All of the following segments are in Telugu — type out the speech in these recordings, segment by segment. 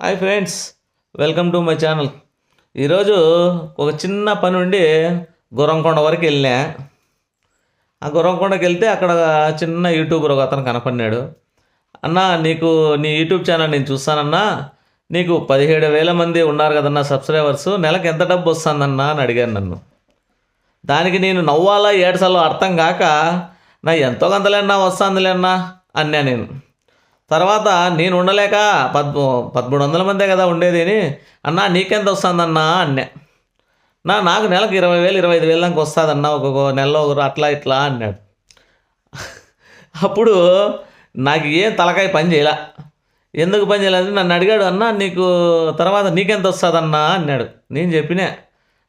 Hi friends welcome to my channel. ఈరోజు ఒక చిన్న పని ఉండి గుర్రంకొండ వరకు వెళ్ళా ఆ గుర్రంకొండకి వెళ్తే అక్కడ చిన్న యూట్యూబర్ ఒక అతను కనపడినాడు. అన్న నీకు నీ యూట్యూబ్ ఛానల్ నేను చూస్తానన్నా. నీకు పదిహేడు వేల మంది ఉన్నారు కదన్నా సబ్స్క్రైబర్స్. నెలకు ఎంత డబ్బు వస్తుందన్నా? అని అడిగాను నన్ను. దానికి నేను నవ్వాలా ఏడ్సాలో అర్థం కాక నా ఎంతో కొంతలేనా వస్తుందిలేనా అన్నా నేను. తర్వాత నేను ఉండలేక పద్ పదమూడు వందల మందే కదా ఉండేది అని అన్నా నీకెంత వస్తుందన్నా? అన్నే. నా నాకు నెలకు ఇరవై వేలు ఇరవై ఐదు వేలు దాకా వస్తుందన్నా ఒక్కొక్క నెలలో ఒకరు అట్లా ఇట్లా అన్నాడు. అప్పుడు నాకు ఏం తలకాయ పని చేయలే. ఎందుకు పని చేయలేదు నన్ను అడిగాడు అన్నా నీకు తర్వాత నీకెంత వస్తుందన్నా? అన్నాడు. నేను చెప్పినా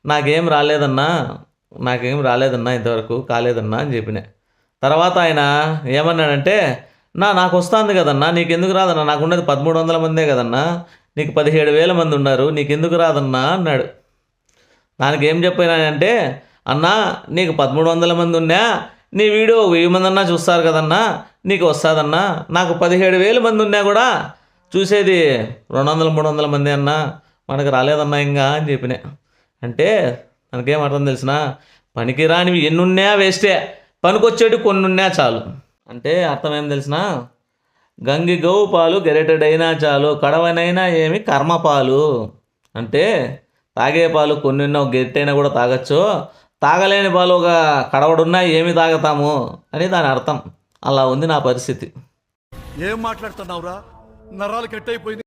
నాకేం రాలేదన్నా నాకేం రాలేదన్నా ఇంతవరకు కాలేదన్నా అని చెప్పిన. తర్వాత ఆయన ఏమన్నాడంటే నా నాకు వస్తుంది కదన్నా నీకు ఎందుకు రాదన్నా నాకు ఉన్నది పదమూడు వందల మందే కదన్నా నీకు పదిహేడు వేల మంది ఉన్నారు నీకు ఎందుకు రాదన్నా అన్నాడు. దానికి ఏం చెప్పినానంటే అన్నా నీకు పదమూడు వందల మంది ఉన్నా నీ వీడియో వెయ్యి మంది అన్నా చూస్తారు కదన్నా నీకు వస్తుందన్నా నాకు పదిహేడు వేల మంది ఉన్నా కూడా చూసేది రెండు వందల మూడు వందల మంది అన్నా మనకు రాలేదన్నా ఇంకా అని చెప్పిన. అంటే మనకేం అర్థం తెలిసిన పనికి రానివి ఎన్నున్నా వేస్టే పనికొచ్చేటి కొన్ని ఉన్నా చాలు. అంటే అర్థం ఏం తెలిసిన? గంగి గోవు పాలు గెరెటెడైనా చాలు కడవనైనా ఏమి కర్మపాలు. అంటే తాగే పాలు కొన్ని గెరిటైనా గెట్టైనా కూడా తాగచ్చు. తాగలేని పాలు ఒక కడవడున్నా ఏమి తాగతాము? అని దాని అర్థం. అలా ఉంది నా పరిస్థితి. ఏం మాట్లాడుతున్నావురా? నరాలు కట్ అయిపోయింది